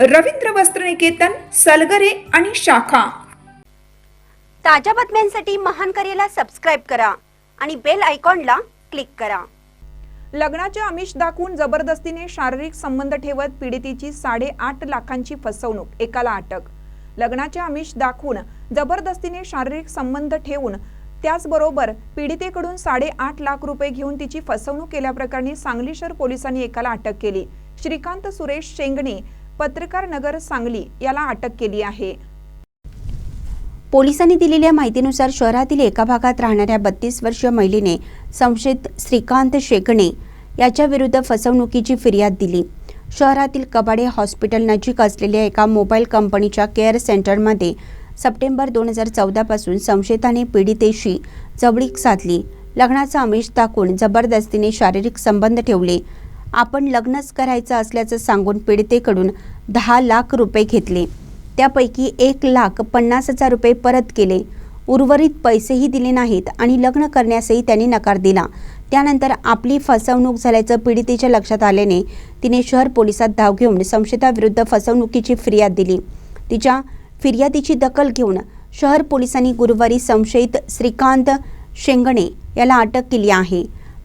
रवींद्र वस्त्रनिकेतन सलगरे आणि शाखा. ताज्या बातम्यांसाठी महान करेला सबस्क्राईब करा आणि बेल आयकॉनला क्लिक करा. लग्नाचे आमिष दाखवून जबरदस्तीने शारीरिक संबंध ठेवत पीडितेची साडेआठ लाखांची फसवणूक एकाला अटक. लग्नाचे आमिष दाखवून जबरदस्तीने शारीरिक संबंध ठेवून त्याचबरोबर पीडितेकडून साडेआठ लाख रुपये घेऊन तिची फसवणूक केल्याप्रकरणी सांगली शहर पोलिसांनी एकाला अटक केली. श्रीकांत सुरेश शेंगणे पत्रकार नगर सांगली याला अटक केली आहे. पोलिसांनी दिलेल्या माहितीनुसार शहरातील एका भागात राहणाऱ्या बत्तीस वर्षीय महिलेने संशयित श्रीकांत शेकणे याच्या विरुद्ध फसवणुकीची फिर्याद दिली. शहरातील कबाडे हॉस्पिटल नजीक असलेल्या एका मोबाईल कंपनीच्या केअर सेंटरमध्ये सप्टेंबर दोन हजार चौदापासून संशयिताने पीडितेशी जवळीक साधली. लग्नाचा आमिष दाखवून जबरदस्तीने शारीरिक संबंध ठेवले. आपण लग्नच करायचं असल्याचं सांगून पीडितेकडून दहा लाख रुपये घेतले. त्यापैकी एक लाख पन्नास हजार रुपये परत केले. उर्वरित पैसेही दिले नाहीत आणि लग्न करण्यासही त्यांनी नकार दिला. त्यानंतर आपली फसवणूक झाल्याचं पीडितेच्या लक्षात आल्याने तिने शहर पोलिसात धाव घेऊन संशयिताविरुद्ध फसवणुकीची फिर्याद दिली. तिच्या फिर्यादीची दखल घेऊन शहर पोलिसांनी गुरुवारी संशयित श्रीकांत शेंगणे याला अटक केली आहे.